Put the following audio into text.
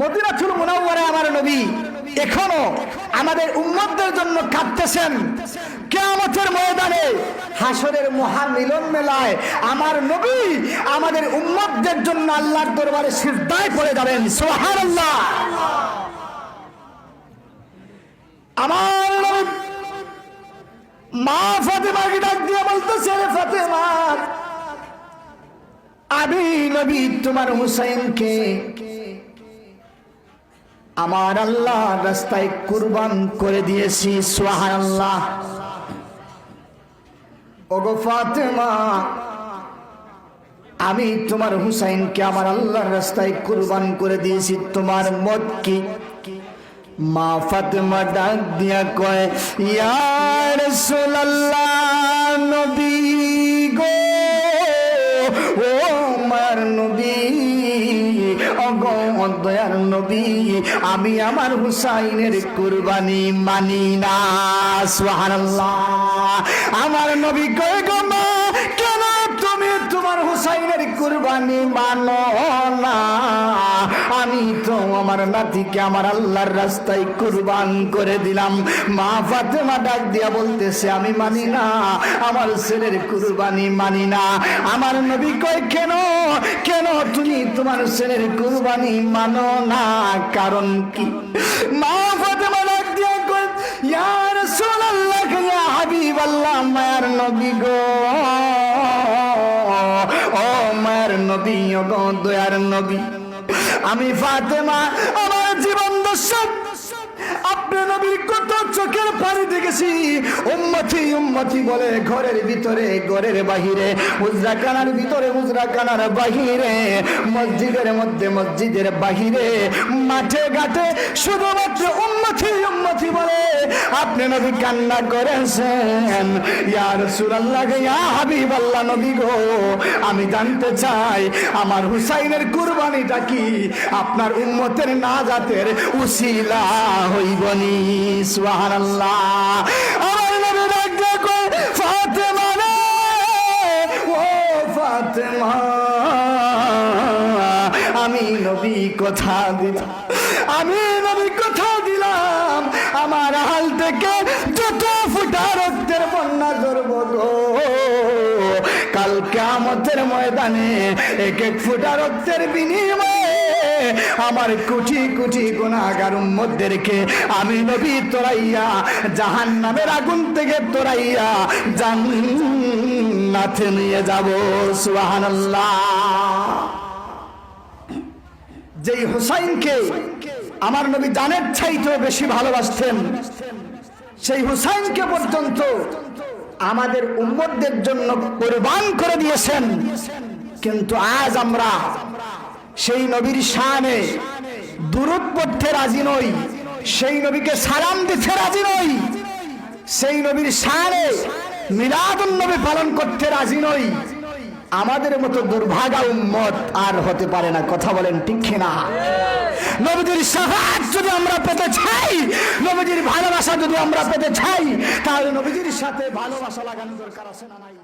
মদিনাতুল মুনাওয়ারে আমার নবী। এখনও আমাদের উম্মতদের জন্য কাঁদতেছেন। কেয়ামতের ময়দানে হাসরের মহামিলন মেলায় আমার নবী আমাদের উম্মতদের জন্য আল্লাহর দরবারে সিজদায় পড়ে যাবেন। সুবহানাল্লাহ। আমার নবী মা ফাতেমাকে ডাক দিয়ে বলতেছে ফাতেমা, আমি নবী তোমার হুসাইনকে আমার আল্লাহ রাস্তায় কুরবান করে দিয়েছি সোহান আল্লাহ ওগো ফাতেমা, আমি তোমার হুসাইনকে আমার আল্লাহর রাস্তায় কুরবান করে দিয়েছি, তোমার মত কি? মা ফাতেমা ডাক দিয়া কয় ইয়ার রাসূলুল্লাহ, নবী গো, ও মার নবী। নবী, আমি আমার হুসাইনের কুরবানি মানি না। সুবহানাল্লাহ। আমার নবী কয় গো কেন তুমি তোমার হুসাইনের কুরবানি মানো? আমার নাতিকে আমার আল্লাহর রাস্তায় কুরবান করে দিলাম। মা ফাতেমা ডাক দিয়া বলতেছে, আমি মানি না, আমার ছেলের কুরবানি মানি না। আমার নবী কয়, কেন? কেন তুমি তোমার ছেলের কুরবানি মানো না? কারণ কি? মা ফাতেমা ডাক দিয়া কয়, ইয়া রাসূলুল্লাহ, ইয়া হাবিবাল্লাহ, মায়ার নবী গো। ও মায়ের নবী, ও দয়ার নবী। আমি ফাতেমা, আমার জীবন দর্শক। আপনি নবীর কত চোখের পানি দেখেছি। উম্মতি উম্মতি বলে ঘরের ভিতরে, ঘরের বাহিরে উজরা কানার ভিতরে উজরা কানার বাহিরে, মসজিদের মধ্যে, মসজিদের বাহিরে, মাঠে, ঘাটে শুধুমাত্র উম্মতি উম্মতি বলে আপনি নবী কান্না করেছেন। ইয়া রাসূলুল্লাহ ইয়া হাবিবাল্লাহ নবী গো, আমি জানতে চাই আমার হুসাইনের কুরবানিটা কি? আপনার উম্মতের নাজাতের উসিলা হইবনি সুবহানাল্লাহ। আমার আমি নবী কথা দিলাম আমি নবী থেকে যত ফুটা রক্তের বন্যা ধরব গো। কাল কেমতের ময়দানে এক এক ফুটা রক্তের বিনিময়ে আমার কোটি কোটি গুণাগার উম্মতদেরকে আমি নবী তোরাইয়া জাহান নামের আগুন থেকে তোরাইয়া জান্নাতে নিয়ে যাব। সুবহানাল্লাহ। যেই হুসাইনকে আমার নবী জানের চাইতেও বেশি ভালোবাসতেন সেই হুসাইনকে পর্যন্ত আমাদের উম্মতদের জন্য কোরবান করে দিয়েছেন। কিন্তু আজ আমরা সেই নবীর শানে দূরত পড়তে রাজি নই, সেই নবীকে সালাম দিতে রাজি নই, সেই নবীর শানে মিলাদুন নবী পালন করতে রাজি নই। আমাদের মতো দুর্ভাগা উন্মত আর হতে পারে না। কথা বলেন ঠিক না নবীজির সাহায্য যদি আমরা পেতে চাই, নবীজির ভালোবাসা যদি আমরা পেতে চাই, তাহলে নবীজির সাথে ভালোবাসা লাগানো দরকার আছে না নাই?